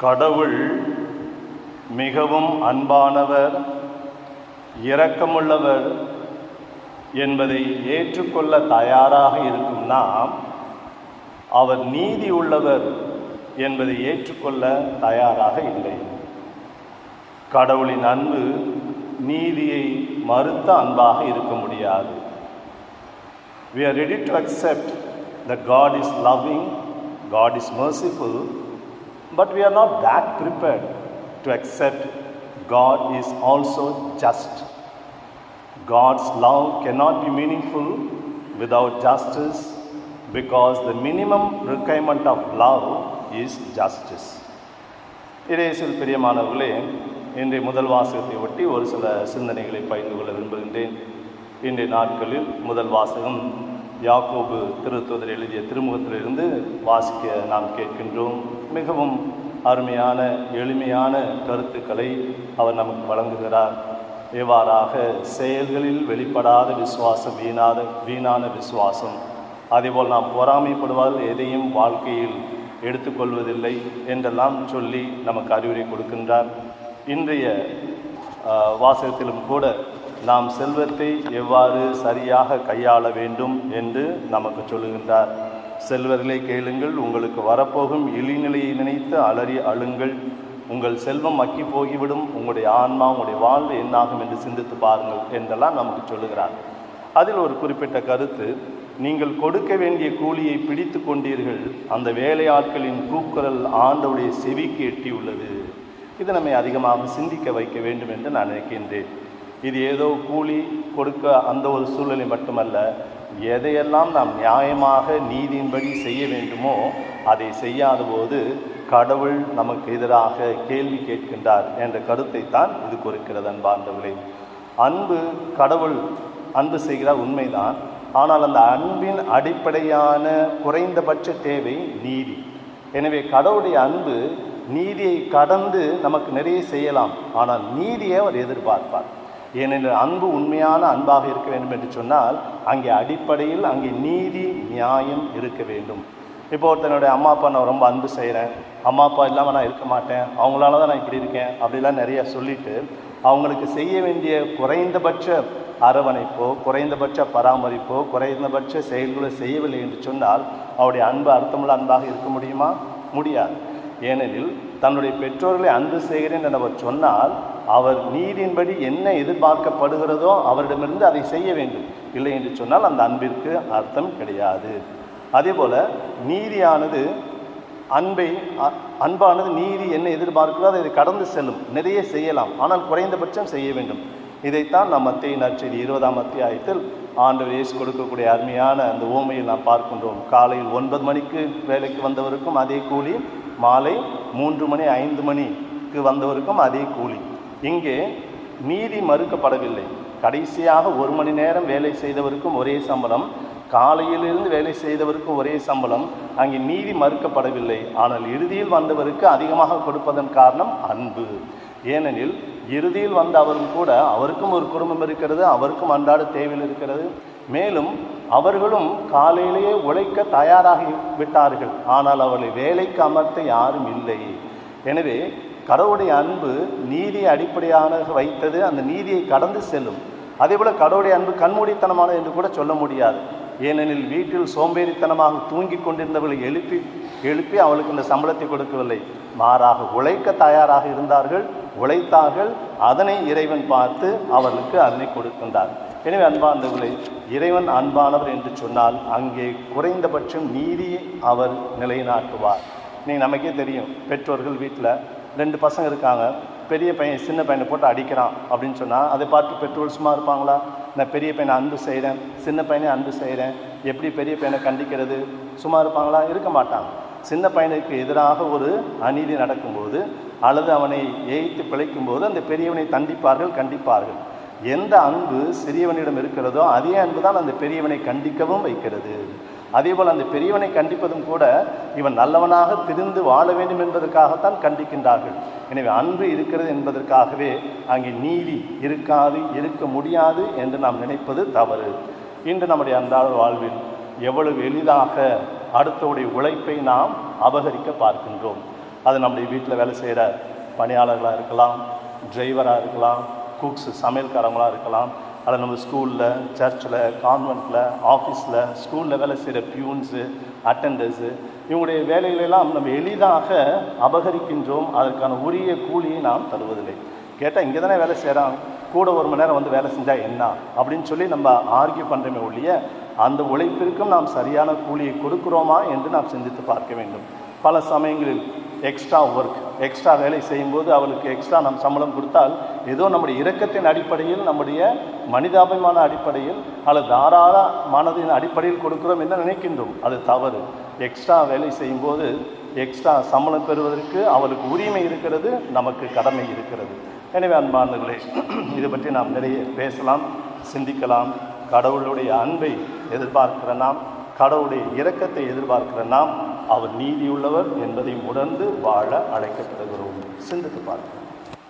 கடவுள் மிகவும் அன்பானவர் இரக்கமுள்ளவர் என்பதை ஏற்றுக்கொள்ள தயாராக இருக்கும் நாம் அவர் நீதி உள்ளவர் என்பதை ஏற்றுக்கொள்ள தயாராக இல்லை. கடவுளின் அன்பு நீதியை மறுத்த அன்பாக இருக்க முடியாது. We are ready to accept the God is loving God is merciful but we are not that prepared to accept God is also just. God's love cannot be meaningful without justice because the minimum requirement of love is justice. இடையேசில் பிரியமானவர்களே இன்றைய முதல் வாசகத்தை ஒட்டி ஒரு சில சிந்தனைகளை பகிர்ந்து கொள்ள விரும்புகின்றேன் இன்றைய நாட்களில் முதல் வாசகம் யாக்கோபு திருத்துவதில் எழுதிய திருமுகத்திலிருந்து வாசிக்க நாம் கேட்கின்றோம். மிகவும் அருமையான எளிமையான கருத்துக்களை அவர் நமக்கு வழங்குகிறார். இவ்வாறாக செயல்களில் வெளிப்படாத விசுவாசம் வீணாத வீணான விசுவாசம். அதேபோல் நாம் பொறாமைப்படுவதால் எதையும் வாழ்க்கையில் எடுத்துக்கொள்வதில்லை என்றெல்லாம் சொல்லி நமக்கு அறிவுரை கொடுக்கின்றார். இன்றைய வாசகத்திலும் கூட நாம் செல்வத்தை எவ்வாறு சரியாக கையாள வேண்டும் என்று நமக்கு சொல்லுகின்றார். செல்வர்களை கேளுங்கள் உங்களுக்கு வரப்போகும் இழிநிலையை நினைத்து அலறி அழுங்கள். உங்கள் செல்வம் மக்கி போகிவிடும் உங்களுடைய ஆன்மா உங்களுடைய வாழ்வு என்னாகும் என்று சிந்தித்து பாருங்கள் என்றெல்லாம் நமக்கு சொல்லுகிறார். அதில் ஒரு குறிப்பிட்ட கருத்து நீங்கள் கொடுக்க வேண்டிய கூலியை பிடித்து கொண்டீர்கள் அந்த வேலையாட்களின் கூக்குரல் ஆண்டவுடைய செவிக்கு எட்டியுள்ளது. இது நம்மை அதிகமாக சிந்திக்க வைக்க வேண்டும் என்று நான் நினைக்கின்றேன். இது ஏதோ கூலி கொடுக்க அந்த ஒரு சூழ்நிலை மட்டுமல்ல எதையெல்லாம் நாம் நியாயமாக நீதியின்படி செய்ய வேண்டுமோ அதை செய்யாத போது கடவுள் நமக்கு எதிராக கேள்வி கேட்கின்றார் என்ற கருத்தை தான் இது குறிக்கிறது அன்பார்ந்தவர்களே. அன்பு கடவுள் அன்பு செய்கிறார் உண்மைதான். ஆனால் அந்த அன்பின் அடிப்படையான குறைந்தபட்ச தேவை நீதி. எனவே கடவுளுடைய அன்பு நீதியை கடந்து நமக்கு நிறைய செய்யலாம். ஆனால் நீதியை அவர் எதிர்பார்ப்பார். ஏனெனில் அன்பு உண்மையான அன்பாக இருக்க வேண்டும் என்று சொன்னால் அங்கே அடிப்படையில் அங்கே நீதி நியாயம் இருக்க வேண்டும். இப்போ ஒருத்தனுடைய அம்மா அப்பா நான் ரொம்ப அன்பு செய்கிறேன். அம்மா அப்பா இல்லாமல் நான் இருக்க மாட்டேன். அவங்களால தான் நான் இப்படி இருக்கேன். அப்படிலாம் நிறைய சொல்லிட்டு அவங்களுக்கு செய்ய வேண்டிய குறைந்தபட்ச அரவணைப்போ குறைந்தபட்ச பராமரிப்போ குறைந்தபட்ச செயல்களை செய்யவில்லை என்று சொன்னால் அவருடைய அன்பு அர்த்தமுள்ள அன்பாக இருக்க முடியுமா? முடியாது. ஏனெனில் தன்னுடைய பெற்றோர்களை அன்பு செய்கிறேன் என்று அவர் சொன்னால் அவர் நீதியின்படி என்ன எதிர்பார்க்கப்படுகிறதோ அவரிடமிருந்து அதை செய்ய வேண்டும். இல்லை என்று சொன்னால் அந்த அன்பிற்கு அர்த்தம் கிடையாது. அதே போல் நீதியானது அன்பை அன்பானது நீதி என்ன எதிர்பார்க்கிறதோ அதை கடந்து செல்லும். நிறைய செய்யலாம். ஆனால் குறைந்தபட்சம் செய்ய வேண்டும். இதைத்தான் நம் மத்திய நற்செய்தி இருபதாம் அத்தியாயத்தில் ஆண்டவர் இயேசு கொடுக்கக்கூடிய அருமையான அந்த ஓமையில் நாம் பார்க்கின்றோம். காலையில் ஒன்பது மணிக்கு வேலைக்கு வந்தவருக்கும் அதே கூலி மாலை மூன்று மணி ஐந்து மணிக்கு வந்தவருக்கும் அதே கூலி. இங்கே நீதி மறுக்கப்படவில்லை. கடைசியாக ஒரு மணி நேரம் வேலை செய்தவருக்கும் ஒரே சம்பளம் காலையிலிருந்து வேலை செய்தவருக்கும் ஒரே சம்பளம் அங்கே நீதி மறுக்கப்படவில்லை. ஆனால் இறுதியில் வந்தவருக்கு அதிகமாக கொடுப்பதன் காரணம் அன்பு. ஏனெனில் இறுதியில் வந்த அவரும் கூட அவருக்கும் ஒரு குடும்பம் இருக்கிறது அவருக்கும் அன்றாட தேவையில் இருக்கிறது. மேலும் அவர்களும் காலையிலேயே உழைக்க தயாராகி விட்டார்கள். ஆனால் அவர்களை வேலைக்கு அமர்த்த யாரும் இல்லை. எனவே கடவுளுடைய அன்பு நீதியை அடிப்படையாக வைத்தது அந்த நீதியை கடந்து செல்லும். அதேபோல கடவுளுடைய அன்பு கண்மூடித்தனமானது என்று கூட சொல்ல முடியாது. ஏனெனில் வீட்டில் சோம்பேறித்தனமாக தூங்கி கொண்டிருந்தவர்களை எழுப்பி எழுப்பி அவளுக்கு இந்த சம்பளத்தை கொடுக்கவில்லை. மாறாக உழைக்க தயாராக இருந்தார்கள் உழைத்தார்கள். அதனை இறைவன் பார்த்து அவர்களுக்கு அதனை கொடுக்கின்றார். எனவே அன்பார்ந்தவர்களே இறைவன் அன்பானவர் என்று சொன்னால் அங்கே குறைந்தபட்சம் நீதியை அவர் நிலைநாட்டுவார். நீங்கள் நமக்கே தெரியும் பெற்றோர்கள் வீட்டில் ரெண்டு பசங்க இருக்காங்க பெரிய பையன் சின்ன பையனை போட்டு அடிக்கிறான் அப்படின்னு சொன்னால் அதை பார்த்து பெற்றோர் சும்மா இருப்பாங்களா? நான் பெரிய பையனை அன்பு செய்கிறேன் சின்ன பையனை அன்பு செய்கிறேன் எப்படி பெரிய பையனை கண்டிக்கிறது? சும்மா இருப்பாங்களா? இருக்க மாட்டாங்க. சின்ன பையனுக்கு எதிராக ஒரு அநீதி நடக்கும்போது அல்லது அவனை ஏய்த்து பிழைக்கும்போது அந்த பெரியவனை தண்டிப்பார்கள் கண்டிப்பார்கள். எந்த அன்பு சிறியவனிடம் இருக்கிறதோ அதே அன்பு தான் அந்த பெரியவனை கண்டிக்கவும் வைக்கிறது. அதேபோல் அந்த பெரியவனை கண்டிப்பதும் கூட இவன் நல்லவனாக திரிந்து வாழ வேண்டும் என்பதற்காகத்தான் கண்டிக்கின்றார்கள். எனவே அன்பு இருக்கிறது என்பதற்காகவே அங்கே நீதி இருக்காது இருக்க முடியாது என்று நாம் நினைப்பது தவறு. இன்று நம்முடைய அன்றாட வாழ்வில் எவ்வளவு எளிதாக அடுத்தவுடைய உழைப்பை நாம் அபகரிக்க பார்க்கின்றோம். அது நம்முடைய வீட்டில் வேலை செய்கிற பணியாளர்களாக இருக்கலாம் டிரைவராக இருக்கலாம் குக்ஸ் சமையல்காரங்களாக இருக்கலாம். அல்லது நம்ம ஸ்கூலில் சர்ச்சில் கான்வெண்ட்டில் ஆஃபீஸில் ஸ்கூலில் வேலை செய்கிற பியூன்ஸு அட்டண்டர்ஸு இவங்களுடைய வேலைகளெல்லாம் நம்ம எளிதாக அபகரிக்கின்றோம். அதற்கான உரிய கூலியை நாம் தருவதில்லை. கேட்டால் இங்கே தானே வேலை செய்கிறான் கூட ஒரு மணி நேரம் வந்து வேலை செஞ்சால் என்ன? அப்படின்னு சொல்லி நம்ம ஆர்கியூ பண்ணுறோமே ஒழிய அந்த உழைப்பிற்கும் நாம் சரியான கூலியை கொடுக்குறோமா என்று நாம் சிந்தித்து பார்க்க வேண்டும். பல சமயங்களில் எக்ஸ்ட்ரா ஒர்க் எக்ஸ்ட்ரா வேலை செய்யும்போது அவளுக்கு எக்ஸ்ட்ரா நாம் சம்பளம் கொடுத்தால் ஏதோ நம்முடைய இரக்கத்தின் அடிப்படையில் நம்முடைய மனிதாபிமான அடிப்படையில் அல்லது தாராள மனதின் அடிப்படையில் கொடுக்கிறோம் என்று நினைக்கின்றோம். அது தவறு. எக்ஸ்ட்ரா வேலை செய்யும்போது எக்ஸ்ட்ரா சம்பளம் பெறுவதற்கு அவளுக்கு உரிமை இருக்கிறது நமக்கு கடமை இருக்கிறது. எனவே அன்பார்ந்தர்களே இது பற்றி நாம் நிறைய பேசலாம் சிந்திக்கலாம். கடவுளுடைய அன்பை எதிர்பார்க்கிற நாம் கடவுளுடைய இரக்கத்தை எதிர்பார்க்கிற நாம் அவர் நீதியுள்ளவர் என்பதை உணர்ந்து வாழ அழைக்கப்படுகிறோம் சிந்தித்து பார்க்கிறோம்